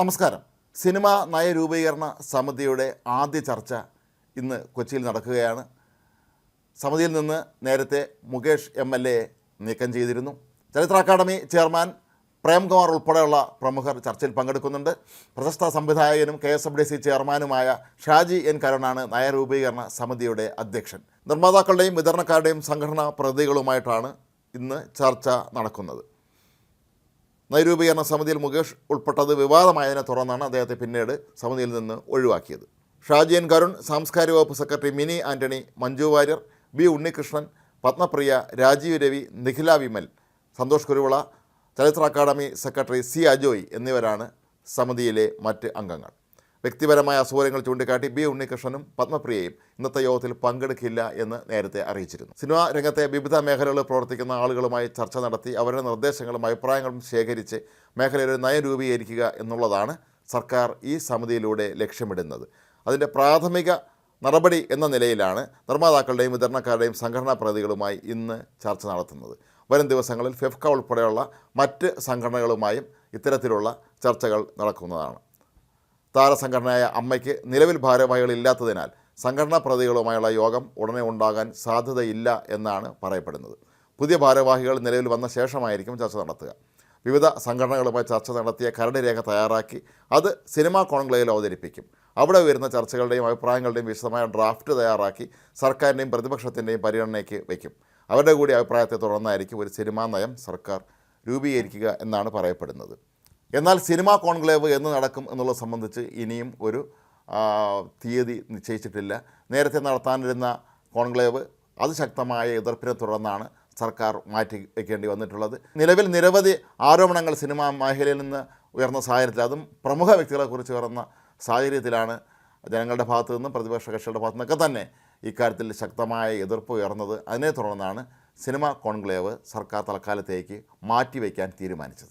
നമസ്കാരം. സിനിമാ നയരൂപീകരണ സമിതിയുടെ ആദ്യ ചർച്ച ഇന്ന് കൊച്ചിയിൽ നടക്കുകയാണ്. സമിതിയിൽ നിന്ന് നേരത്തെ മുകേഷ് എം എൽ എ നീക്കം ചെയ്തിരുന്നു. ചരിത്ര അക്കാദമി ചെയർമാൻ പ്രേംകുമാർ ഉൾപ്പെടെയുള്ള പ്രമുഖർ ചർച്ചയിൽ പങ്കെടുക്കുന്നുണ്ട്. പ്രശസ്ത സംവിധായകനും K S F D C ചെയർമാനുമായ ഷാജി എൻ കരുണാണ് നയരൂപീകരണ സമിതിയുടെ അധ്യക്ഷൻ. നിർമ്മാതാക്കളുടെയും വിതരണക്കാരുടെയും സംഘടനാ പ്രതിനിധികളുമായിട്ടാണ് ഇന്ന് ചർച്ച നടക്കുന്നത്. നൈരൂപീകരണ സമിതിയിൽ മുകേഷ് ഉൾപ്പെട്ടത് വിവാദമായതിനെ തുടർന്നാണ് അദ്ദേഹത്തെ പിന്നീട് സമിതിയിൽ നിന്ന് ഒഴിവാക്കിയത്. ഷാജിയൻ കരുൺ സാംസ്കാരിക വകുപ്പ് സെക്രട്ടറി മിനി ആന്റണി മഞ്ജു വാര്യർ ബി ഉണ്ണികൃഷ്ണൻ പത്മപ്രിയ രാജീവ് രവി നിഖില വിമൽ സന്തോഷ് കുരുവിള ചലച്ചിത്ര അക്കാദമി സെക്രട്ടറി സി അജോയ് എന്നിവരാണ് സമിതിയിലെ മറ്റ് അംഗങ്ങൾ. വ്യക്തിപരമായ അസൂര്യങ്ങൾ ചൂണ്ടിക്കാട്ടി ബി ഉണ്ണികൃഷ്ണനും പത്മപ്രിയയും ഇന്നത്തെ യോഗത്തിൽ പങ്കെടുക്കില്ല എന്ന് നേരത്തെ അറിയിച്ചിരുന്നു. സിനിമാ രംഗത്തെ വിവിധ മേഖലകളിൽ പ്രവർത്തിക്കുന്ന ആളുകളുമായി ചർച്ച നടത്തി അവരുടെ നിർദ്ദേശങ്ങളും അഭിപ്രായങ്ങളും ശേഖരിച്ച് മേഖലയിൽ നയം രൂപീകരിക്കുക എന്നുള്ളതാണ് സർക്കാർ ഈ സമിതിയിലൂടെ ലക്ഷ്യമിടുന്നത്. അതിന്റെ പ്രാഥമിക നടപടി എന്ന നിലയിലാണ് നിർമ്മാതാക്കളുടെയും വിതരണക്കാരുടെയും സംഘടനാ പ്രതിനിധികളുമായി ഇന്ന് ചർച്ച നടത്തുന്നത്. വരും ദിവസങ്ങളിൽ ഫെഫ്ക ഉൾപ്പെടെയുള്ള മറ്റ് സംഘടനകളുമായും ഇത്തരത്തിലുള്ള ചർച്ചകൾ നടക്കുന്നതാണ്. താരസംഘടനയായ അമ്മയ്ക്ക് നിലവിൽ ഭാരവാഹികളില്ലാത്തതിനാൽ സംഘടനാ പ്രതികളുമായുള്ള യോഗം ഉടനെ ഉണ്ടാകാൻ സാധ്യതയില്ല എന്നാണ് പറയപ്പെടുന്നത്. പുതിയ ഭാരവാഹികൾ നിലവിൽ വന്ന ശേഷമായിരിക്കും ചർച്ച നടത്തുക. വിവിധ സംഘടനകളുമായി ചർച്ച നടത്തിയ കരട് രേഖ തയ്യാറാക്കി അത് സിനിമാ കോൺക്ലേവിൽ അവതരിപ്പിക്കും. അവിടെ വരുന്ന ചർച്ചകളുടെയും അഭിപ്രായങ്ങളുടെയും വിശദമായ ഡ്രാഫ്റ്റ് തയ്യാറാക്കി സർക്കാരിന്റെയും പ്രതിപക്ഷത്തിന്റെയും പരിഗണനയ്ക്ക് വയ്ക്കും. അവരുടെ കൂടി അഭിപ്രായത്തെ തുടർന്നായിരിക്കും ഒരു സിനിമാ നയം സർക്കാർ രൂപീകരിക്കുക എന്നാണ് പറയപ്പെടുന്നത്. എന്നാൽ സിനിമാ കോൺക്ലേവ് എന്ന് നടക്കും എന്നുള്ളത് സംബന്ധിച്ച് ഇനിയും ഒരു തീയതി നിശ്ചയിച്ചിട്ടില്ല. നേരത്തെ നടത്താനിരുന്ന കോൺക്ലേവ് അതിശക്തമായ എതിർപ്പിനെ തുടർന്നാണ് സർക്കാർ മാറ്റി വയ്ക്കേണ്ടി വന്നിട്ടുള്ളത്. നിലവിൽ നിരവധി ആരോപണങ്ങൾ സിനിമാ മേഖലയിൽ നിന്ന് ഉയർന്ന സാഹചര്യത്തിൽ അതും പ്രമുഖ വ്യക്തികളെക്കുറിച്ച് ഉയർന്ന സാഹചര്യത്തിലാണ് ജനങ്ങളുടെ ഭാഗത്തു നിന്നും പ്രതിപക്ഷ കക്ഷികളുടെ ഭാഗത്തു നിന്നൊക്കെ തന്നെ ഇക്കാര്യത്തിൽ ശക്തമായ എതിർപ്പ് ഉയർന്നത്. അതിനെ തുടർന്നാണ് സിനിമാ കോൺക്ലേവ് സർക്കാർ തൽക്കാലത്തേക്ക് മാറ്റിവെക്കാൻ തീരുമാനിച്ചത്.